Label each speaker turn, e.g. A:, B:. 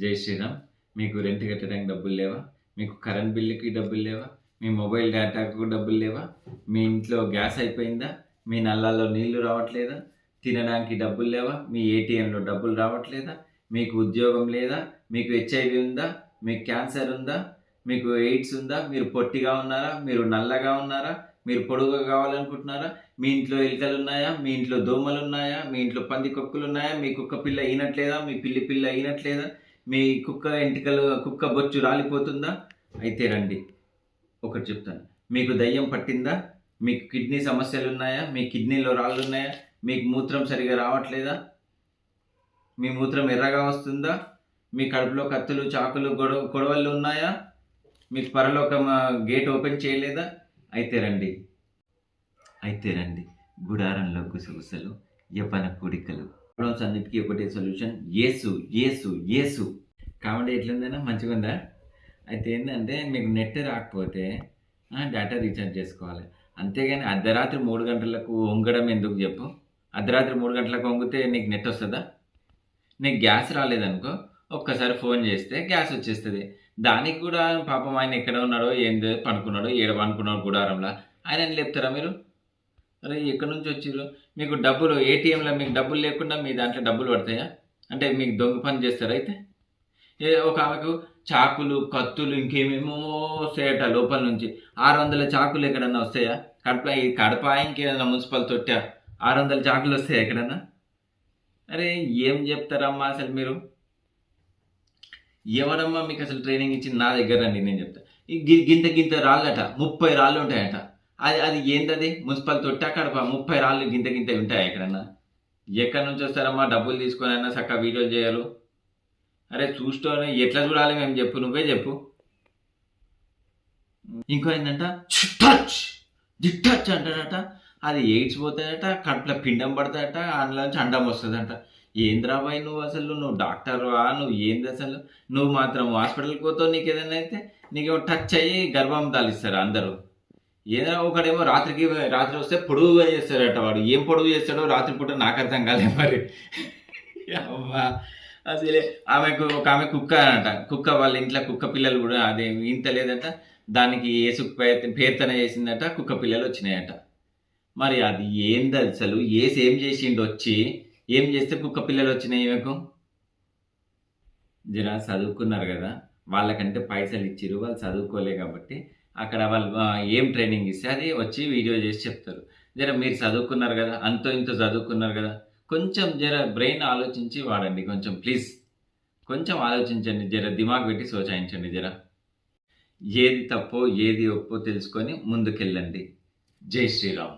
A: జై శ్రీరామ్. మీకు రెంట్ కట్టడానికి డబ్బులు లేవా? మీకు కరెంట్ బిల్లుకి డబ్బులు లేవా? మీ మొబైల్ డేటాకు డబ్బులు లేవా? మీ ఇంట్లో గ్యాస్ అయిపోయిందా? మీ నల్లాల్లో నీళ్ళు రావట్లేదా? తినడానికి డబ్బులు లేవా? మీ ఏటీఎంలో డబ్బులు రావట్లేదా? మీకు ఉద్యోగం లేదా? మీకు హెచ్ఐవి ఉందా? మీకు క్యాన్సర్ ఉందా? మీకు ఎయిడ్స్ ఉందా? మీరు పొట్టిగా ఉన్నారా? మీరు నల్లగా ఉన్నారా? మీరు పొడుగుగా కావాలనుకుంటున్నారా? మీ ఇంట్లో ఎలుకలు ఉన్నాయా? మీ ఇంట్లో దోమలు ఉన్నాయా? మీ ఇంట్లో పంది కుక్కలు ఉన్నాయా? మీ కుక్క పిల్ల అయినట్లేదా మీ పిల్లి పిల్ల అయినట్లేదా మీ కుక్క ఎంటికలు కుక్క బొచ్చు రాలిపోతుందా? అయితే రండి. ఒకటి చెప్తాను. మీకు దయ్యం పట్టిందా? మీకు కిడ్నీ సమస్యలు ఉన్నాయా మీ కిడ్నీలో రాళ్ళు ఉన్నాయా మీకు మూత్రం సరిగా రావట్లేదా? మీ మూత్రం ఎర్రగా వస్తుందా? మీ కడుపులో కత్తులు చాకులు గొడవ గొడవలు ఉన్నాయా? మీకు పరలోకం గేట్ ఓపెన్ చేయలేదా? అయితే రండి. అయితే రండి. గుడారంలో గుసగుసలు యవ్వన కూడికలు ప్రాబ్లమ్స్ అన్నిటికీ ఒకటే సొల్యూషన్. ఏసు ఏసు ఏసు కామెడీ ఎట్లుందన్నా? మంచిగా ఉందా? అయితే ఏంటంటే మీకు నెట్ రాకపోతే డేటా రీఛార్జ్ చేసుకోవాలి. అంతేగాని అర్ధరాత్రి మూడు గంటలకు వంగడం ఎందుకు చెప్పు? అర్ధరాత్రి మూడు గంటలకు వంగితే నీకు నెట్ వస్తుందా? నీకు గ్యాస్ రాలేదనుకో ఒక్కసారి ఫోన్ చేస్తే గ్యాస్ వచ్చేస్తుంది. దానికి కూడా పాపం ఆయన ఎక్కడ ఉన్నాడో ఏందో పనుకున్నాడో ఏడ పనుకున్నాడు గుడారంలో ఆయన లేపుతారా మీరు? అరే ఎక్కడి నుంచి వచ్చిర్రు? మీకు డబ్బులు ఏటీఎంలో మీకు డబ్బులు లేకుండా మీ దాంట్లో డబ్బులు పడతాయా? అంటే మీకు దొంగ పని చేస్తారు అయితే? ఏ ఒక ఆమెకు చాకులు కత్తులు ఇంకేమేమో వస్తాయట లోపల నుంచి. ఆరు వందల చాకులు ఎక్కడన్నా వస్తాయా? కడప కడప ఇంకేదన్నా మున్సిపల్ తొట్టా? ఆరు వందల చాకులు వస్తాయా ఎక్కడన్నా? అరే ఏం చెప్తారమ్మా అసలు మీరు? ఎవరమ్మా మీకు అసలు ట్రైనింగ్ ఇచ్చింది? నా దగ్గర అండి నేను చెప్తా. ఈ గింత గింత రాళ్ళట ముప్పై రాళ్ళు ఉంటాయట. అది అది ఏంటది? మున్సిపల్ తొట్టా అక్కడ ముప్పై రాళ్ళు గింత గింత ఉంటాయి ఎక్కడన్నా? ఎక్కడి నుంచి వస్తారమ్మా? డబ్బులు తీసుకొని అయినా చక్కగా వీడియోలు చేయాలి. అరే చూస్తూనే ఎట్లా చూడాలి మేము చెప్పు నువ్వే చెప్పు. ఇంకో ఏంటంట టచ్! ది టచ్ అంటాడట అది ఎయిడ్స్ పోతాడట కడుపులో పిండం పడతాయట అందులోంచి అండం వస్తుందంట. ఏంద్రా బాయ్ నువ్వు అసలు? నువ్వు డాక్టర్వా నువ్వు ఏంది అసలు? నువ్వు మాత్రం హాస్పిటల్కి పోతావు నీకు ఏదైనా అయితే? నీకు టచ్ అయ్యి గర్భం తాలిస్తారు అందరూ. ఏదో ఒకడేమో రాత్రికి రాత్రి వస్తే పొడుగుగా చేస్తాడట వాడు. ఏం పొడుగు చేస్తాడో రాత్రి పూట నాకు అర్థం కాలే మరి. అవ్వా అసలే ఆమెకు ఒక ఆమె కుక్క అనట కుక్క వాళ్ళ ఇంట్లో కుక్క పిల్లలు కూడా అదే ఇంత లేదట. దానికి ఏసు పేర్తన చేసిందట కుక్క పిల్లలు వచ్చినాయట. మరి అది ఏంది అసలు? ఏసి ఏం చేసిండు? వచ్చి ఏం చేస్తే కుక్క పిల్లలు వచ్చినాయి ఈమెకు? జర చదువుకున్నారు కదా. వాళ్ళకంటే పైసలు ఇచ్చిర్రు వాళ్ళు చదువుకోలే కాబట్టి అక్కడ వాళ్ళు ఏం ట్రైనింగ్ ఇస్తే అది వచ్చి వీడియో చేసి చెప్తారు. జర మీరు చదువుకున్నారు కదా అంతో ఇంతో చదువుకున్నారు కదా కొంచెం జర బ్రెయిన్ ఆలోచించి వాడండి కొంచెం ప్లీజ్ కొంచెం ఆలోచించండి జర దిమాగ్ పెట్టి సోచాయించండి జర. ఏది తప్పో ఏది ఒప్పో తెలుసుకొని ముందుకెళ్ళండి. జై శ్రీరామ్.